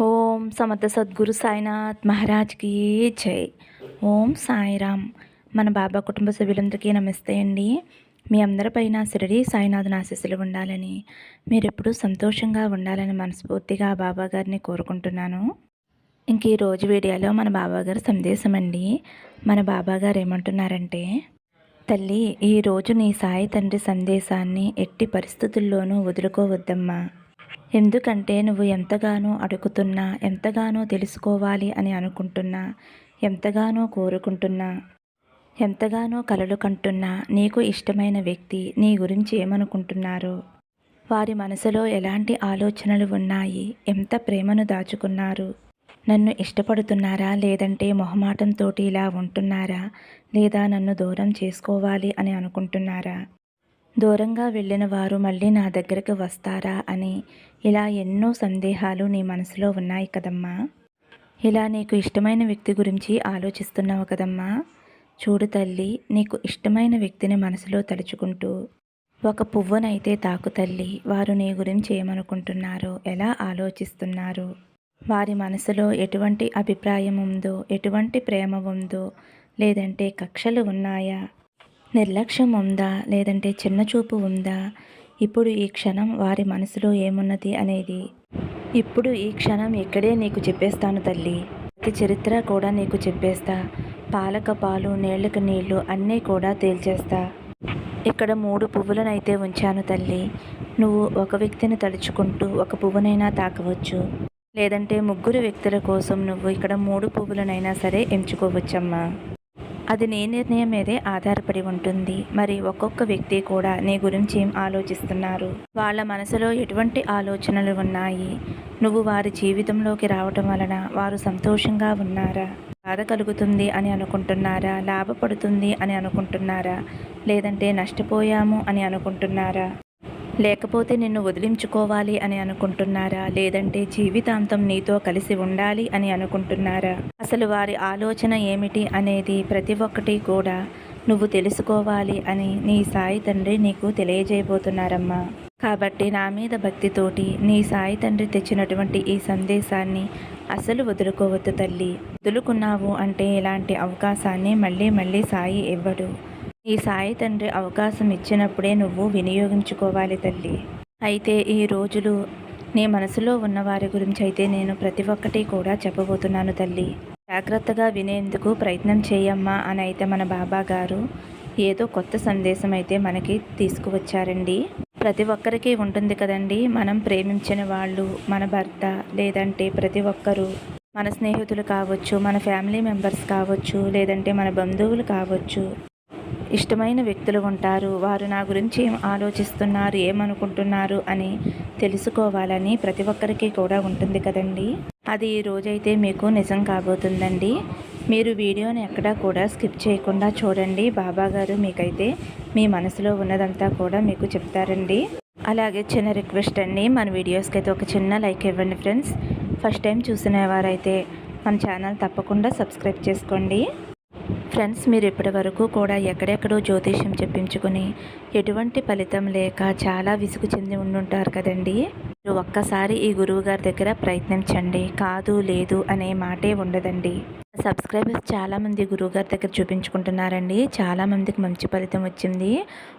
ఓం సమర్థ సద్గురు సాయినాథ్ మహారాజ్కి జై. ఓం సాయిరామ్. మన బాబా కుటుంబ సభ్యులందరికీ నమస్తే అండి. మీ అందరిపైన శిరడి సాయినాథుని ఆశీస్సులు ఉండాలని మీరెప్పుడూ సంతోషంగా ఉండాలని మనస్ఫూర్తిగా బాబా గారిని కోరుకుంటున్నాను. ఇంక ఈ రోజు వీడియోలో మన బాబా గారి సందేశం అండి. మన బాబా గారు ఏమంటున్నారంటే తల్లి ఈరోజు నీ సాయి తండ్రి సందేశాన్ని ఎట్టి పరిస్థితుల్లోనూ వదులుకోవద్దమ్మా. ఎందుకంటే నువ్వు ఎంతగానో అడుగుతున్నా ఎంతగానో తెలుసుకోవాలి అని అనుకుంటున్నా ఎంతగానో కోరుకుంటున్నా ఎంతగానో కలలు కంటున్నా నీకు ఇష్టమైన వ్యక్తి నీ గురించి ఏమనుకుంటున్నారు? వారి మనసులో ఎలాంటి ఆలోచనలు ఉన్నాయి? ఎంత ప్రేమను దాచుకున్నారు? నన్ను ఇష్టపడుతున్నారా? లేదంటే మొహమాటంతో ఇలా ఉంటున్నారా? లేదా నన్ను దూరం చేసుకోవాలి అని అనుకుంటున్నారా? దూరంగా వెళ్ళిన వారు మళ్ళీ నా దగ్గరకు వస్తారా అని ఇలా ఎన్నో సందేహాలు నీ మనసులో ఉన్నాయి కదమ్మా. ఇలా నీకు ఇష్టమైన వ్యక్తి గురించి ఆలోచిస్తున్నావు కదమ్మా. చూడు తల్లి నీకు ఇష్టమైన వ్యక్తిని మనసులో తలుచుకుంటూ ఒక పువ్వునైతే తాకు తల్లి. వారు నీ గురించి ఏమనుకుంటున్నారో ఎలా ఆలోచిస్తున్నారు? వారి మనసులో ఎటువంటి అభిప్రాయం ఉందో ఎటువంటి ప్రేమ ఉందో లేదంటే కక్షలు ఉన్నాయా? నిర్లక్ష్యం ఉందా? లేదంటే చిన్నచూపు ఉందా? ఇప్పుడు ఈ క్షణం వారి మనసులో ఏమున్నది అనేది. ఇప్పుడు ఈ క్షణం ఇక్కడే నీకు చెప్పేస్తాను తల్లి. ప్రతి చరిత్ర కూడా నీకు చెప్పేస్తా. పాలక పాలు నీళ్ళకు నీళ్ళు అన్నీ కూడా తేల్చేస్తా. ఇక్కడ మూడు పువ్వులనైతే ఉంచాను తల్లి. నువ్వు ఒక వ్యక్తిని తలుచుకుంటూ ఒక పువ్వునైనా తాకవచ్చు. లేదంటే ముగ్గురు వ్యక్తుల కోసం నువ్వు ఇక్కడ మూడు పువ్వులనైనా సరే ఎంచుకోవచ్చమ్మా. అది నీ నిర్ణయం మీదే ఆధారపడి ఉంటుంది. మరి ఒక్కొక్క వ్యక్తి కూడా నీ గురించి ఏం ఆలోచిస్తున్నారు? వాళ్ళ మనసులో ఎటువంటి ఆలోచనలు ఉన్నాయి? నువ్వు వారి జీవితంలోకి రావటం వలన వారు సంతోషంగా ఉన్నారా? బాధ కలుగుతుంది అని అనుకుంటున్నారా? లాభపడుతుంది అని అనుకుంటున్నారా? లేదంటే నష్టపోయాము అని అనుకుంటున్నారా? లేకపోతే నిన్ను వదిలించుకోవాలి అని అనుకుంటున్నారా? లేదంటే జీవితాంతం నీతో కలిసి ఉండాలి అని అనుకుంటున్నారా? అసలు వారి ఆలోచన ఏమిటి అనేది ప్రతి ఒక్కటి కూడా నువ్వు తెలుసుకోవాలి అని నీ సాయి తండ్రి నీకు తెలియజేయబోతున్నారమ్మా. కాబట్టి నా మీద భక్తితోటి నీ సాయి తండ్రి తెచ్చినటువంటి ఈ సందేశాన్ని అసలు వదులుకోవద్దు తల్లి. వదులుకున్నావు అంటే ఇలాంటి అవకాశాన్ని మళ్ళీ మళ్ళీ సాయి ఇవ్వడు. ఈ సాయి తండ్రి అవకాశం ఇచ్చినప్పుడే నువ్వు వినియోగించుకోవాలి తల్లి. అయితే ఈ రోజులు నీ మనసులో ఉన్న వారి గురించి అయితే నేను ప్రతి ఒక్కటి కూడా చెప్పబోతున్నాను తల్లి. జాగ్రత్తగా వినేందుకు ప్రయత్నం చేయమ్మా అని అయితే మన బాబా గారు ఏదో కొత్త సందేశం అయితే మనకి తీసుకువచ్చారండి. ప్రతి ఒక్కరికి ఉంటుంది కదండి. మనం ప్రేమించిన వాళ్ళు మన భర్త లేదంటే ప్రతి ఒక్కరూ మన స్నేహితులు కావచ్చు మన ఫ్యామిలీ మెంబర్స్ కావచ్చు లేదంటే మన బంధువులు కావచ్చు ఇష్టమైన వ్యక్తులు ఉంటారు. వారు నా గురించి ఏం ఆలోచిస్తున్నారు? ఏమనుకుంటున్నారు? అని తెలుసుకోవాలని ప్రతి ఒక్కరికి కూడా ఉంటుంది కదండి. అది ఈ రోజైతే మీకు నిజం కాబోతుందండి. మీరు వీడియోని ఎక్కడా కూడా స్కిప్ చేయకుండా చూడండి. బాబాగారు మీకైతే మీ మనసులో ఉన్నదంతా కూడా మీకు చెప్తారండి. అలాగే చిన్న రిక్వెస్ట్ అండి. మన వీడియోస్కి అయితే ఒక చిన్న లైక్ ఇవ్వండి ఫ్రెండ్స్. ఫస్ట్ టైం చూసిన వారైతే మన ఛానల్ తప్పకుండా సబ్స్క్రైబ్ చేసుకోండి. ఫ్రెండ్స్ మీరు ఇప్పటి వరకు కూడా ఎక్కడెక్కడో జ్యోతిష్యం చెప్పించుకుని ఎటువంటి ఫలితం లేక చాలా విసుగు చెంది ఉండుంటారు కదండీ? మీరు ఒక్కసారి ఈ గురువు గారి దగ్గర ప్రయత్నించండి. కాదు లేదు అనే మాటే ఉండదండి. సబ్స్క్రైబర్స్ చాలామంది గురువుగారి దగ్గర చూపించుకుంటున్నారండి. చాలామందికి మంచి ఫలితం వచ్చింది.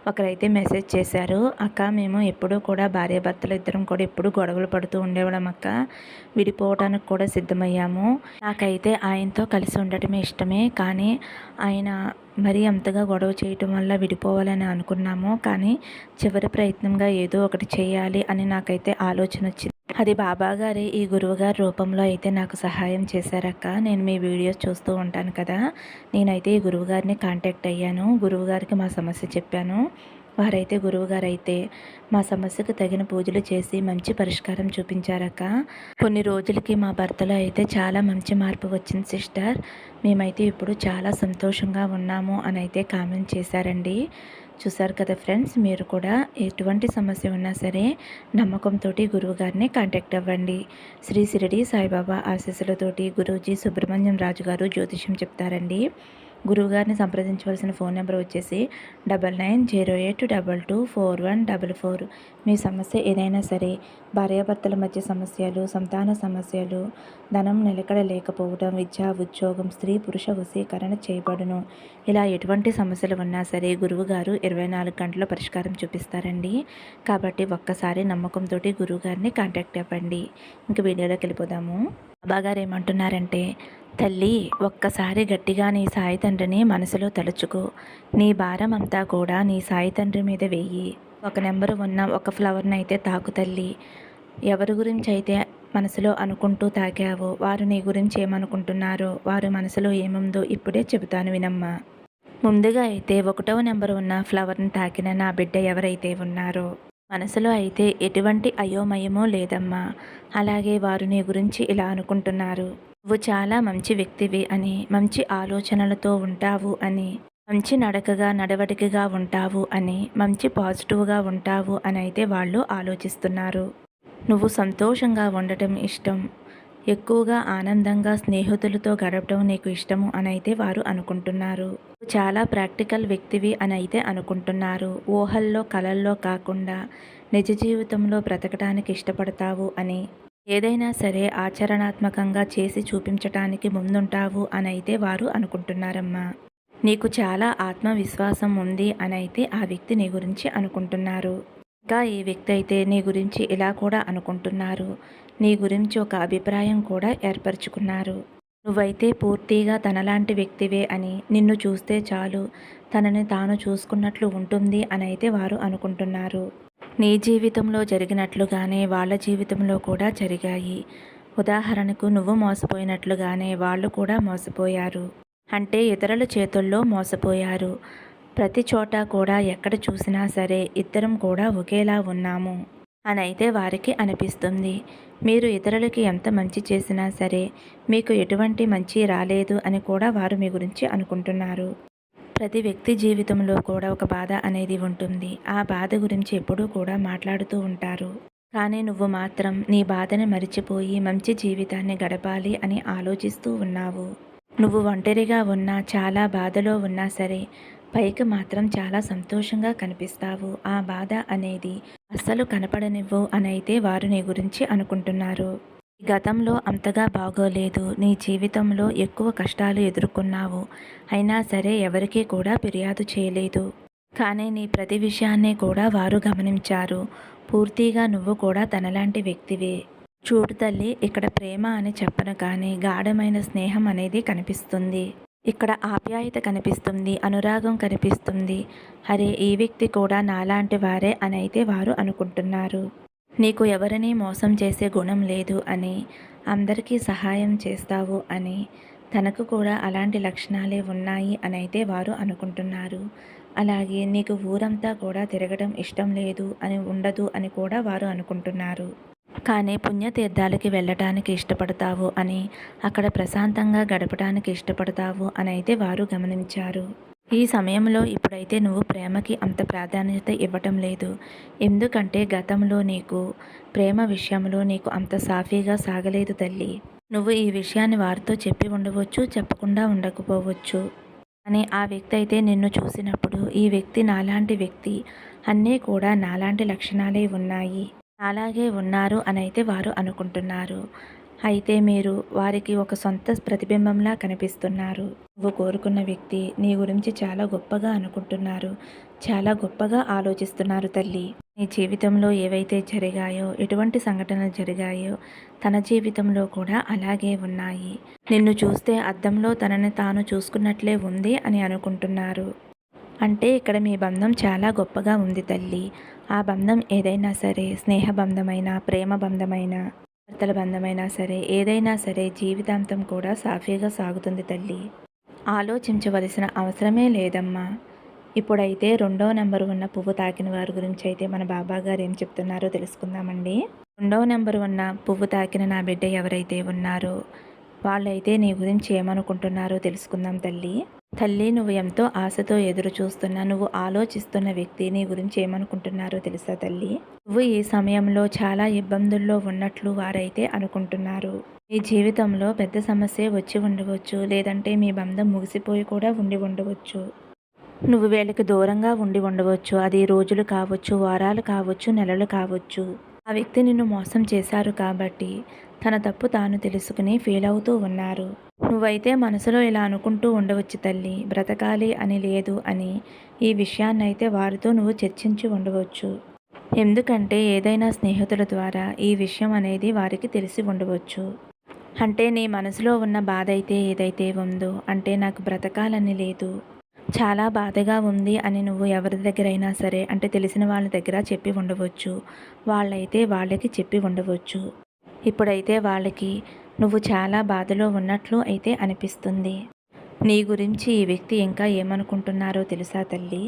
ఒకరైతే మెసేజ్ చేశారు అక్క మేము ఎప్పుడూ కూడా భార్యాభర్తలు ఇద్దరం కూడా ఎప్పుడు గొడవలు పడుతూ ఉండేవాళ్ళం అక్క. విడిపోవడానికి కూడా సిద్ధమయ్యాము. నాకైతే ఆయనతో కలిసి ఉండటమే ఇష్టమే. కానీ ఆయన మరీ అంతగా గొడవ చేయటం వల్ల విడిపోవాలని అనుకున్నాము కానీ చివరి ప్రయత్నంగా ఏదో ఒకటి చేయాలి అని నాకైతే ఆలోచన వచ్చింది. అది బాబాగారి ఈ గురువుగారి రూపంలో అయితే నాకు సహాయం చేశారక్క. నేను మీ వీడియోస్ చూస్తూ ఉంటాను కదా. నేనైతే ఈ గురువుగారిని కాంటాక్ట్ అయ్యాను. గురువుగారికి మా సమస్య చెప్పాను. వారైతే గురువుగారైతే మా సమస్యకు తగిన పూజలు చేసి మంచి పరిష్కారం చూపించారక్క. కొన్ని రోజులకి మా భర్తలో అయితే చాలా మంచి మార్పు వచ్చింది సిస్టర్. మేమైతే ఇప్పుడు చాలా సంతోషంగా ఉన్నాము అని అయితే కామెంట్ చేశారండి. చూసారు కదా ఫ్రెండ్స్ మీరు కూడా ఎటువంటి సమస్య ఉన్నా సరే నమ్మకంతో గురువుగారిని కాంటాక్ట్ అవ్వండి. శ్రీ సిరిడి సాయిబాబా ఆశీస్సులతోటి గురూజీ సుబ్రహ్మణ్యం రాజు గారు జ్యోతిషం చెప్తారండి. గురువుగారిని సంప్రదించవలసిన ఫోన్ నెంబర్ వచ్చేసి double nine zero eight double two four one double four. మీ సమస్య ఏదైనా సరే భార్యాభర్తల మధ్య సమస్యలు సంతాన సమస్యలు ధనం నిలకడ లేకపోవడం విద్య ఉద్యోగం స్త్రీ పురుష వశీకరణ చేయబడును. ఇలా ఎటువంటి సమస్యలు ఉన్నా సరే గురువుగారు ఇరవై నాలుగు గంటల పరిష్కారం చూపిస్తారండి. కాబట్టి ఒక్కసారి నమ్మకంతో గురువుగారిని కాంటాక్ట్ అవ్వండి. ఇంక వీడియోలోకి వెళ్ళిపోదాము. బాబాగారు ఏమంటున్నారంటే తల్లి ఒక్కసారి గట్టిగా నీ సాయి తండ్రిని మనసులో తలుచుకో. నీ భారం అంతా కూడా నీ సాయి తండ్రి మీద వెయ్యి ఒక నెంబరు ఉన్న ఒక ఫ్లవర్ని అయితే తాకు తల్లి. ఎవరి గురించి అయితే మనసులో అనుకుంటూ తాకావో వారు నీ గురించి ఏమనుకుంటున్నారో వారు మనసులో ఏముందో ఇప్పుడే చెబుతాను వినమ్మా. ముందుగా అయితే ఒకటవ నెంబర్ ఉన్న ఫ్లవర్ని తాకిన నా బిడ్డ ఎవరైతే ఉన్నారో మనసులో అయితే ఎటువంటి అయోమయమో లేదమ్మా. అలాగే వారు నీ గురించి ఇలా అనుకుంటున్నారు. నువ్వు చాలా మంచి వ్యక్తివి అని మంచి ఆలోచనలతో ఉంటావు అని మంచి నడకగా నడవడికగా ఉంటావు అని మంచి పాజిటివ్గా ఉంటావు అని అయితే వాళ్ళు ఆలోచిస్తున్నారు. నువ్వు సంతోషంగా ఉండటం ఇష్టం. ఎక్కువగా ఆనందంగా స్నేహితులతో గడపడం నీకు ఇష్టము అని అయితే వారు అనుకుంటున్నారు. చాలా ప్రాక్టికల్ వ్యక్తివి అని అయితే అనుకుంటున్నారు. ఊహల్లో కలల్లో కాకుండా నిజ జీవితంలో బ్రతకడానికి ఇష్టపడతావు అని ఏదైనా సరే ఆచరణాత్మకంగా చేసి చూపించటానికి ముందుంటావు అనైతే వారు అనుకుంటున్నారమ్మా. నీకు చాలా ఆత్మవిశ్వాసం ఉంది అనైతే ఆ వ్యక్తి నీ గురించి అనుకుంటున్నారు. ఇంకా ఈ వ్యక్తి అయితే నీ గురించి ఇలా కూడా అనుకుంటున్నారు. నీ గురించి ఒక అభిప్రాయం కూడా ఏర్పరచుకున్నారు. నువ్వైతే పూర్తిగా తనలాంటి వ్యక్తివే అని నిన్ను చూస్తే చాలు. తనని తాను చూసుకున్నట్లు ఉంటుంది అనైతే వారు అనుకుంటున్నారు. నీ జీవితంలో జరిగినట్లుగానే వాళ్ళ జీవితంలో కూడా జరిగాయి. ఉదాహరణకు నువ్వు మోసపోయినట్లుగానే వాళ్ళు కూడా మోసపోయారు. అంటే ఇతరుల చేతుల్లో మోసపోయారు. ప్రతి చోట కూడా ఎక్కడ చూసినా సరే ఇద్దరం కూడా ఒకేలా ఉన్నాము అని అయితే వారికి అనిపిస్తుంది. మీరు ఇతరులకి ఎంత మంచి చేసినా సరే మీకు ఎటువంటి మంచి రాలేదు అని కూడా వారు మీ గురించి అనుకుంటున్నారు. ప్రతి వ్యక్తి జీవితంలో కూడా ఒక బాధ అనేది ఉంటుంది. ఆ బాధ గురించి ఎప్పుడూ కూడా మాట్లాడుతూ ఉంటారు. కానీ నువ్వు మాత్రం నీ బాధని మరిచిపోయి మంచి జీవితాన్ని గడపాలి అని ఆలోచిస్తూ ఉన్నావు. నువ్వు ఒంటరిగా ఉన్నా చాలా బాధలో ఉన్నా సరే పైకి మాత్రం చాలా సంతోషంగా కనిపిస్తావు. ఆ బాధ అనేది అస్సలు కనపడనివ్వు అనైతే వారు నీ గురించి అనుకుంటున్నారు. గతంలో అంతగా బాగోలేదు. నీ జీవితంలో ఎక్కువ కష్టాలు ఎదుర్కొన్నావు. అయినా సరే ఎవరికీ కూడా ఫిర్యాదు చేయలేదు. కానీ నీ ప్రతి విషయాన్ని కూడా వారు గమనించారు. పూర్తిగా నువ్వు కూడా తనలాంటి వ్యక్తివే. చూడు తల్లి ఇక్కడ ప్రేమ అని చెప్పను కానీ గాఢమైన స్నేహం అనేది కనిపిస్తుంది. ఇక్కడ ఆప్యాయత కనిపిస్తుంది అనురాగం కనిపిస్తుంది. అరే ఈ వ్యక్తి కూడా నాలాంటి వారే అని అయితే వారు అనుకుంటున్నారు. నీకు ఎవరిని మోసం చేసే గుణం లేదు అని అందరికీ సహాయం చేస్తావు అని తనకు కూడా అలాంటి లక్షణాలే ఉన్నాయి అని అయితే వారు అనుకుంటున్నారు. అలాగే నీకు ఊరంతా కూడా తిరగడం ఇష్టం లేదు అని ఉండదు అని కూడా వారు అనుకుంటున్నారు. కానీ పుణ్యతీర్థాలకి వెళ్ళటానికి ఇష్టపడతావు అని అక్కడ ప్రశాంతంగా గడపడానికి ఇష్టపడతావు అని అయితే వారు గమనించారు. ఈ సమయంలో ఇప్పుడైతే నువ్వు ప్రేమకి అంత ప్రాధాన్యత ఇవ్వటం లేదు. ఎందుకంటే గతంలో నీకు ప్రేమ విషయంలో నీకు అంత సాఫీగా సాగలేదు తల్లి. నువ్వు ఈ విషయాన్ని వారితో చెప్పి ఉండవచ్చు చెప్పకుండా ఉండకపోవచ్చు. కానీ ఆ వ్యక్తి అయితే నిన్ను చూసినప్పుడు ఈ వ్యక్తి నాలాంటి వ్యక్తి అన్నీ కూడా నాలాంటి లక్షణాలే ఉన్నాయి. అలాగే ఉన్నారు అని అయితే వారు అనుకుంటున్నారు. అయితే మీరు వారికి ఒక సొంత ప్రతిబింబంలా కనిపిస్తున్నారు. నువ్వు కోరుకున్న వ్యక్తి నీ గురించి చాలా గొప్పగా అనుకుంటున్నారు. చాలా గొప్పగా ఆలోచిస్తున్నారు తల్లి. నీ జీవితంలో ఏవైతే జరిగాయో ఎటువంటి సంఘటనలు జరిగాయో తన జీవితంలో కూడా అలాగే ఉన్నాయి. నిన్ను చూస్తే అద్దంలో తనని తాను చూసుకున్నట్లే ఉంది అని అనుకుంటున్నారు. అంటే ఇక్కడ మీ బంధం చాలా గొప్పగా ఉంది తల్లి. ఆ బంధం ఏదైనా సరే స్నేహ బంధమైన ప్రేమ బంధమైన. భర్తల బంధమైనా సరే ఏదైనా సరే జీవితాంతం కూడా సాఫీగా సాగుతుంది తల్లి. ఆలోచించవలసిన అవసరమే లేదమ్మా. ఇప్పుడైతే రెండో నెంబర్ ఉన్న పువ్వు తాకిన వారి గురించి అయితే మన బాబా గారు ఏం చెప్తున్నారో తెలుసుకుందామండి. రెండో నెంబర్ ఉన్న పువ్వు తాకిన నా బిడ్డ ఎవరైతే ఉన్నారో వాళ్ళైతే నీ గురించి ఏమనుకుంటున్నారో తెలుసుకుందాం తల్లి. తల్లి నువ్వు ఎంతో ఆశతో ఎదురు చూస్తున్న నువ్వు ఆలోచిస్తున్న వ్యక్తి నీ గురించి ఏమనుకుంటున్నారో తెలుసా తల్లి? నువ్వు ఈ సమయంలో చాలా ఇబ్బందుల్లో ఉన్నట్లు వారైతే అనుకుంటున్నారు. మీ జీవితంలో పెద్ద సమస్య వచ్చి ఉండవచ్చు లేదంటే మీ బంధం ముగిసిపోయి కూడా ఉండి ఉండవచ్చు. నువ్వు వీళ్ళకి దూరంగా ఉండి ఉండవచ్చు అది రోజులు కావచ్చు వారాలు కావచ్చు నెలలు కావచ్చు. ఆ వ్యక్తి నిన్ను మోసం చేశారు కాబట్టి తన తప్పు తాను తెలుసుకుని ఫీల్ అవుతూ ఉన్నారు. నువ్వైతే మనసులో ఇలా అనుకుంటూ ఉండవచ్చు తల్లి బ్రతకాలి అని లేదు అని ఈ విషయాన్నైతే వారితో నువ్వు చర్చించి ఉండవచ్చు. ఎందుకంటే ఏదైనా స్నేహితుల ద్వారా ఈ విషయం అనేది వారికి తెలిసి ఉండవచ్చు. అంటే నీ మనసులో ఉన్న బాధ అయితే ఏదైతే ఉందో అంటే నాకు బ్రతకాలని లేదు చాలా బాధగా ఉంది అని నువ్వు ఎవరి దగ్గరైనా సరే అంటే తెలిసిన వాళ్ళ దగ్గర చెప్పి ఉండవచ్చు. వాళ్ళైతే వాళ్ళకి చెప్పి ఉండవచ్చు. ఇప్పుడైతే వాళ్ళకి నువ్వు చాలా బాధలో ఉన్నట్లు అయితే అనిపిస్తుంది. నీ గురించి ఈ వ్యక్తి ఇంకా ఏమనుకుంటున్నారో తెలుసా తల్లి?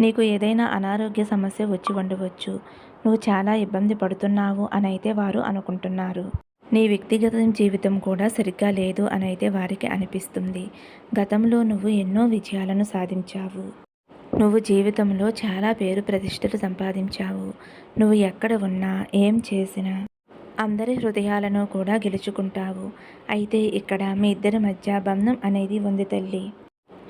నీకు ఏదైనా అనారోగ్య సమస్య వచ్చి ఉండవచ్చు. నువ్వు చాలా ఇబ్బంది పడుతున్నావు అని అయితే వారు అనుకుంటున్నారు. నీ వ్యక్తిగత జీవితం కూడా సరిగ్గా లేదు అని అయితే వారికి అనిపిస్తుంది. గతంలో నువ్వు ఎన్నో విజయాలను సాధించావు. నువ్వు జీవితంలో చాలా పేరు ప్రతిష్టలు సంపాదించావు. నువ్వు ఎక్కడ ఉన్నా ఏం చేసినా అందరి హృదయాలను కూడా గెలుచుకుంటావు. అయితే ఇక్కడ మీ ఇద్దరి మధ్య బంధం అనేది ఉంది తల్లి.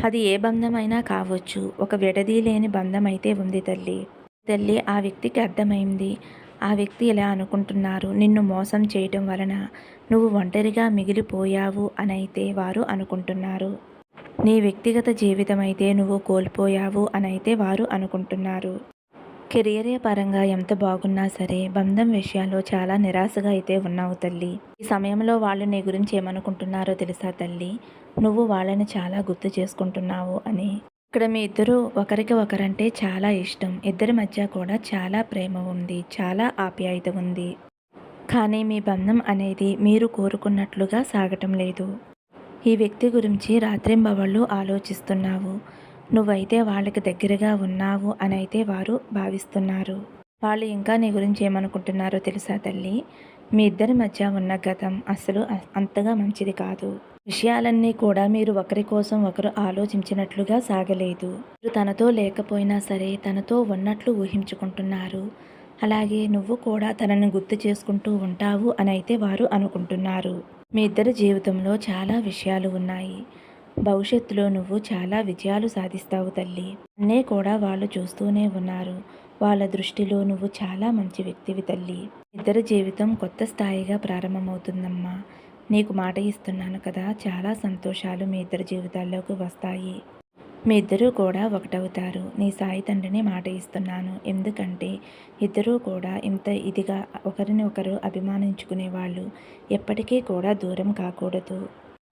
అది ఏ బంధమైనా కావచ్చు. ఒక విడదీ లేని బంధం అయితే ఉంది తల్లి. తల్లి ఆ వ్యక్తికి అర్థమైంది. ఆ వ్యక్తి ఇలా అనుకుంటున్నారు నిన్ను మోసం చేయటం వలన నువ్వు ఒంటరిగా మిగిలిపోయావు అనైతే వారు అనుకుంటున్నారు. నీ వ్యక్తిగత జీవితం అయితే నువ్వు కోల్పోయావు అనైతే వారు అనుకుంటున్నారు. కెరియరే పరంగా ఎంత బాగున్నా సరే బంధం విషయాల్లో చాలా నిరాశగా అయితే ఉన్నావు తల్లి. ఈ సమయంలో వాళ్ళు నీ గురించి ఏమనుకుంటున్నారో తెలుసా తల్లి? నువ్వు వాళ్ళని చాలా గుర్తు చేసుకుంటున్నావు అని ఇక్కడ మీ ఇద్దరు ఒకరికి ఒకరంటే చాలా ఇష్టం. ఇద్దరి మధ్య కూడా చాలా ప్రేమ ఉంది. చాలా ఆప్యాయత ఉంది. కానీ మీ బంధం అనేది మీరు కోరుకున్నట్లుగా సాగటం లేదు. ఈ వ్యక్తి గురించి రాత్రింబవళ్ళు ఆలోచిస్తున్నావు. నువ్వైతే వాళ్ళకి దగ్గరగా ఉన్నావు అని అయితే వారు భావిస్తున్నారు. వాళ్ళు ఇంకా నీ గురించి ఏమనుకుంటున్నారో తెలుసా తల్లి? మీ ఇద్దరి మధ్య ఉన్న గతం అసలు అంతగా మంచిది కాదు. విషయాలన్నీ కూడా మీరు ఒకరి కోసం ఒకరు ఆలోచించినట్లుగా సాగలేదు. మీరు తనతో లేకపోయినా సరే తనతో ఉన్నట్లు ఊహించుకుంటున్నారు. అలాగే నువ్వు కూడా తనని గుర్తు చేసుకుంటూ ఉంటావు అని అయితే వారు అనుకుంటున్నారు. మీ ఇద్దరి జీవితంలో చాలా విషయాలు ఉన్నాయి. భవిష్యత్తులో నువ్వు చాలా విజయాలు సాధిస్తావు తల్లి. అన్నే కూడా వాళ్ళు చూస్తూనే ఉన్నారు. వాళ్ళ దృష్టిలో నువ్వు చాలా మంచి వ్యక్తివి తల్లి. ఇద్దరి జీవితం కొత్త స్థాయిగా ప్రారంభమవుతుందమ్మా. నీకు మాట ఇస్తున్నాను కదా చాలా సంతోషాలు మీ ఇద్దరి జీవితాల్లోకి వస్తాయి. మీ ఇద్దరూ కూడా ఒకటవుతారు. నీ సాయి తండ్రిని మాట ఇస్తున్నాను. ఎందుకంటే ఇద్దరూ కూడా ఇంత ఇదిగా ఒకరిని ఒకరు అభిమానించుకునే వాళ్ళు ఎప్పటికీ కూడా దూరం కాకూడదు.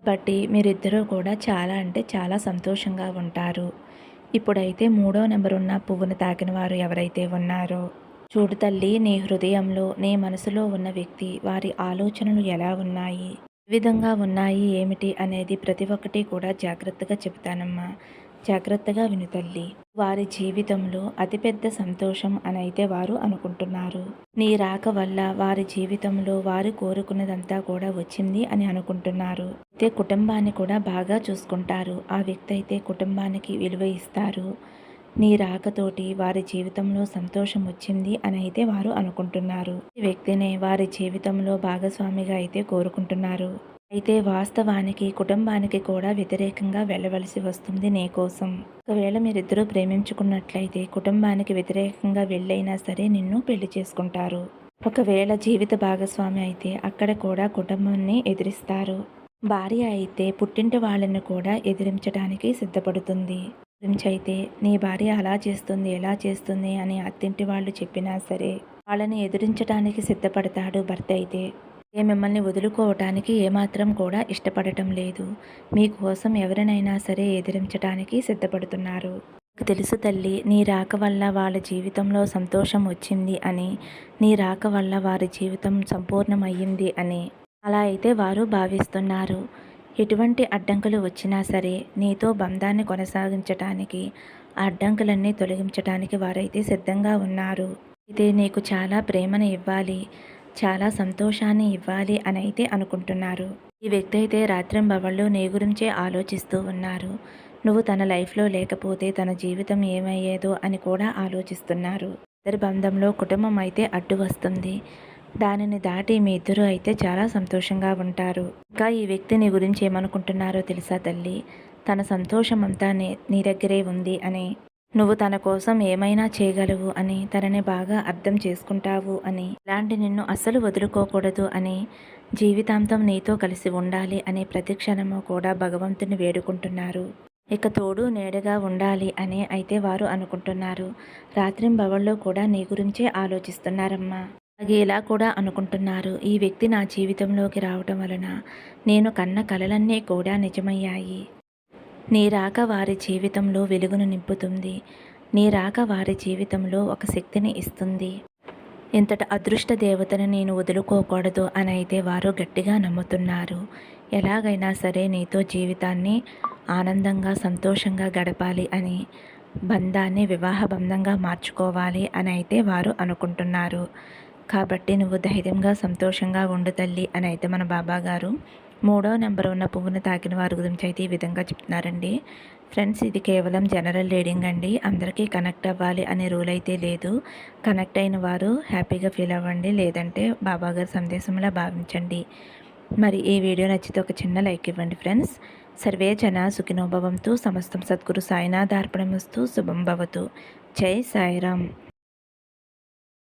కాబట్టి మీరిద్దరూ కూడా చాలా అంటే చాలా సంతోషంగా ఉంటారు. ఇప్పుడైతే మూడో నెంబర్ ఉన్న పువ్వును తాకిన వారు ఎవరైతే ఉన్నారో చూడు తల్లి నీ హృదయంలో నీ మనసులో ఉన్న వ్యక్తి వారి ఆలోచనలు ఎలా ఉన్నాయి? ఏ విధంగా ఉన్నాయి? ఏమిటి? అనేది ప్రతి ఒక్కటి కూడా జాగ్రత్తగా చెప్తానమ్మా జాగ్రత్తగా విను తల్లి. వారి జీవితంలో అతిపెద్ద సంతోషం అని అయితే వారు అనుకుంటున్నారు. నీ రాక వల్ల వారి జీవితంలో వారు కోరుకున్నదంతా కూడా వచ్చింది అని అనుకుంటున్నారు. అయితే కుటుంబాన్ని కూడా బాగా చూసుకుంటారు. ఆ వ్యక్తి అయితే కుటుంబానికి విలువ ఇస్తారు. నీ రాకతోటి వారి జీవితంలో సంతోషం వచ్చింది అని అయితే వారు అనుకుంటున్నారు. ఈ వ్యక్తినే వారి జీవితంలో భాగస్వామిగా అయితే కోరుకుంటున్నారు. అయితే వాస్తవానికి కుటుంబానికి కూడా వ్యతిరేకంగా వెళ్ళవలసి వస్తుంది నీ కోసం. ఒకవేళ మీరిద్దరూ ప్రేమించుకున్నట్లయితే కుటుంబానికి వ్యతిరేకంగా వెళ్ళైనా సరే నిన్ను పెళ్ళి చేసుకుంటారు. ఒకవేళ జీవిత భాగస్వామి అయితే అక్కడ కూడా కుటుంబాన్ని ఎదిరిస్తారు. భార్య అయితే పుట్టింటి వాళ్ళను కూడా ఎదిరించడానికి సిద్ధపడుతుంది. గురించి అయితే నీ భార్య అలా చేస్తుంది ఎలా చేస్తుంది అని అత్తింటి వాళ్ళు చెప్పినా సరే వాళ్ళని ఎదురించడానికి సిద్ధపడతాడు భర్త అయితే. ఏ మిమ్మల్ని వదులుకోవటానికి ఏమాత్రం కూడా ఇష్టపడటం లేదు. మీకోసం ఎవరినైనా సరే ఎదిరించడానికి సిద్ధపడుతున్నారు. తెలుసు తల్లి నీ రాక వల్ల వాళ్ళ జీవితంలో సంతోషం వచ్చింది అని నీ రాక వల్ల వారి జీవితం సంపూర్ణమయ్యింది అని. అలా అయితే వారు భావిస్తున్నారు. ఎటువంటి అడ్డంకులు వచ్చినా సరే నీతో బంధాన్ని కొనసాగించటానికి ఆ అడ్డంకులన్నీ తొలగించటానికి వారైతే సిద్ధంగా ఉన్నారు. అయితే నీకు చాలా ప్రేమను ఇవ్వాలి చాలా సంతోషాన్ని ఇవ్వాలి అని అయితే అనుకుంటున్నారు. ఈ వ్యక్తి అయితే రాత్రింబవళ్ళు నీ గురించే ఆలోచిస్తూ ఉన్నారు. నువ్వు తన లైఫ్లో లేకపోతే తన జీవితం ఏమయ్యేదో అని కూడా ఆలోచిస్తున్నారు. ఇద్దరి బంధంలో కుటుంబం అయితే అడ్డు వస్తుంది దానిని దాటి మీ ఇద్దరు అయితే చాలా సంతోషంగా ఉంటారు. ఇంకా ఈ వ్యక్తి నీ గురించి ఏమనుకుంటున్నారో తెలుసా తల్లి? తన సంతోషం అంతా నీ నీ దగ్గరే ఉంది అని. నువ్వు తన కోసం ఏమైనా చేయగలవు అని తనని బాగా అర్థం చేసుకుంటావు అని. ఇలాంటి నిన్ను అస్సలు వదులుకోకూడదు అని. జీవితాంతం నీతో కలిసి ఉండాలి అనే ప్రతిక్షణము కూడా భగవంతుని వేడుకుంటున్నారు. ఇక తోడు నేడుగా ఉండాలి అని అయితే వారు అనుకుంటున్నారు. రాత్రింబవళ్ళు కూడా నీ గురించే ఆలోచిస్తున్నారమ్మా. అలాగే ఇలా కూడా అనుకుంటున్నారు. ఈ వ్యక్తి నా జీవితంలోకి రావటం వలన నేను కన్న కలలన్నీ కూడా నిజమయ్యాయి. నీ రాక వారి జీవితంలో వెలుగును నింపుతుంది. నీ రాక వారి జీవితంలో ఒక శక్తిని ఇస్తుంది. ఇంతటి అదృష్ట దేవతను నేను వదులుకోకూడదు అని అయితే వారు గట్టిగా నమ్ముతున్నారు. ఎలాగైనా సరే నీతో జీవితాన్ని ఆనందంగా సంతోషంగా గడపాలి అని బంధాన్ని వివాహ బంధంగా మార్చుకోవాలి అని అయితే వారు అనుకుంటున్నారు. కాబట్టి నువ్వు ధైర్యంగా సంతోషంగా ఉండు తల్లి అని అయితే మన బాబా గారు మూడో నెంబర్ ఉన్న పువ్వును తాకిన వారి గురించి అయితే ఈ విధంగా చెప్తున్నారండి. ఫ్రెండ్స్ ఇది కేవలం జనరల్ రీడింగ్ అండి. అందరికీ కనెక్ట్ అవ్వాలి అనే రూల్ అయితే లేదు. కనెక్ట్ అయిన వారు హ్యాపీగా ఫీల్ అవ్వండి. లేదంటే బాబా గారి సందేశంలా భావించండి. మరి ఈ వీడియో నచ్చితే ఒక చిన్న లైక్ ఇవ్వండి ఫ్రెండ్స్. సర్వే జన సుఖినోభవంతో సమస్తం సద్గురు సాయినాథార్పణమస్తు శుభం భవతు. జై సాయిరామ్.